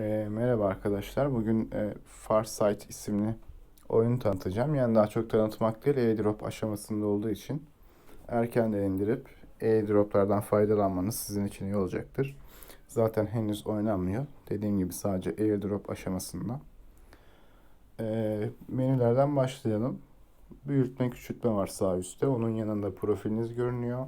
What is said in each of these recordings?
E, merhaba arkadaşlar. Bugün e, Farsight isimli oyunu tanıtacağım. Yani daha çok tanıtmak değil, airdrop aşamasında olduğu için erkenden indirip airdroplardan faydalanmanız sizin için iyi olacaktır. Zaten henüz oynanmıyor. Dediğim gibi sadece airdrop aşamasında. E, menülerden başlayalım. Büyütme, küçültme var sağ üstte. Onun yanında profiliniz görünüyor.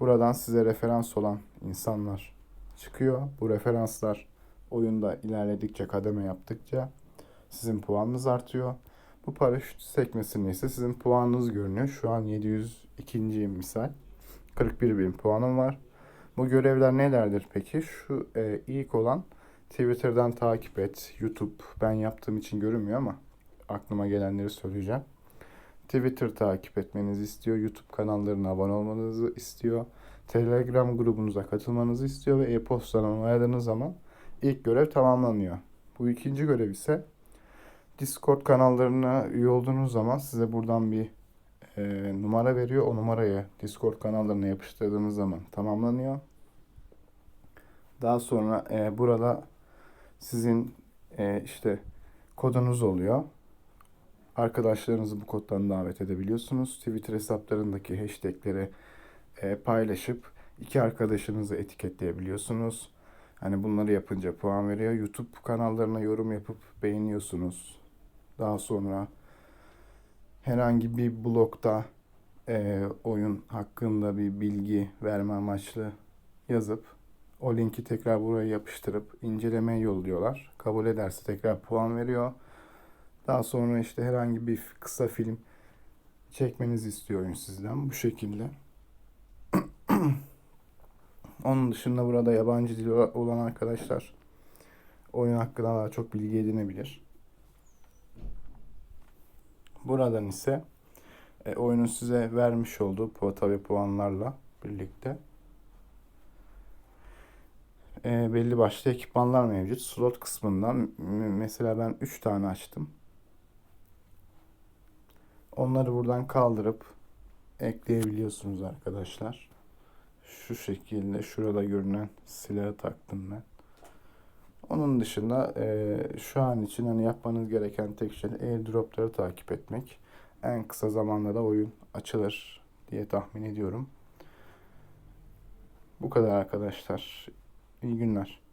Buradan size referans olan insanlar çıkıyor. Bu referanslar oyunda ilerledikçe, kademe yaptıkça sizin puanınız artıyor. Bu paraşüt sekmesinde ise sizin puanınız görünüyor. Şu an 702. misal. 41 bin puanım var. Bu görevler nelerdir peki? Şu e, ilk olan Twitter'dan takip et. YouTube ben yaptığım için görünmüyor ama aklıma gelenleri söyleyeceğim. Twitter takip etmenizi istiyor. YouTube kanallarına abone olmanızı istiyor. Telegram grubunuza katılmanızı istiyor ve e-postadan onayladığınız zaman ilk görev tamamlanıyor. Bu ikinci görev ise Discord kanallarına üye olduğunuz zaman size buradan bir e, numara veriyor. O numarayı Discord kanallarına yapıştırdığınız zaman tamamlanıyor. Daha sonra e, burada sizin e, işte kodunuz oluyor. Arkadaşlarınızı bu koddan davet edebiliyorsunuz. Twitter hesaplarındaki hashtagleri e, paylaşıp iki arkadaşınızı etiketleyebiliyorsunuz. Hani bunları yapınca puan veriyor. YouTube kanallarına yorum yapıp beğeniyorsunuz. Daha sonra herhangi bir blogda e, oyun hakkında bir bilgi verme amaçlı yazıp o linki tekrar buraya yapıştırıp incelemeye yolluyorlar. Kabul ederse tekrar puan veriyor. Daha sonra işte herhangi bir kısa film çekmenizi istiyor oyun sizden bu şekilde. Onun dışında burada yabancı dil olan arkadaşlar oyun hakkında daha çok bilgi edinebilir. Buradan ise e, oyunun size vermiş olduğu pu- tabi puanlarla birlikte e, belli başlı ekipmanlar mevcut. Slot kısmından mesela ben 3 tane açtım. Onları buradan kaldırıp ekleyebiliyorsunuz arkadaşlar. Şu şekilde şurada görünen silahı taktım ben. Onun dışında e, şu an için hani yapmanız gereken tek şey airdropları takip etmek. En kısa zamanda da oyun açılır diye tahmin ediyorum. Bu kadar arkadaşlar. İyi günler.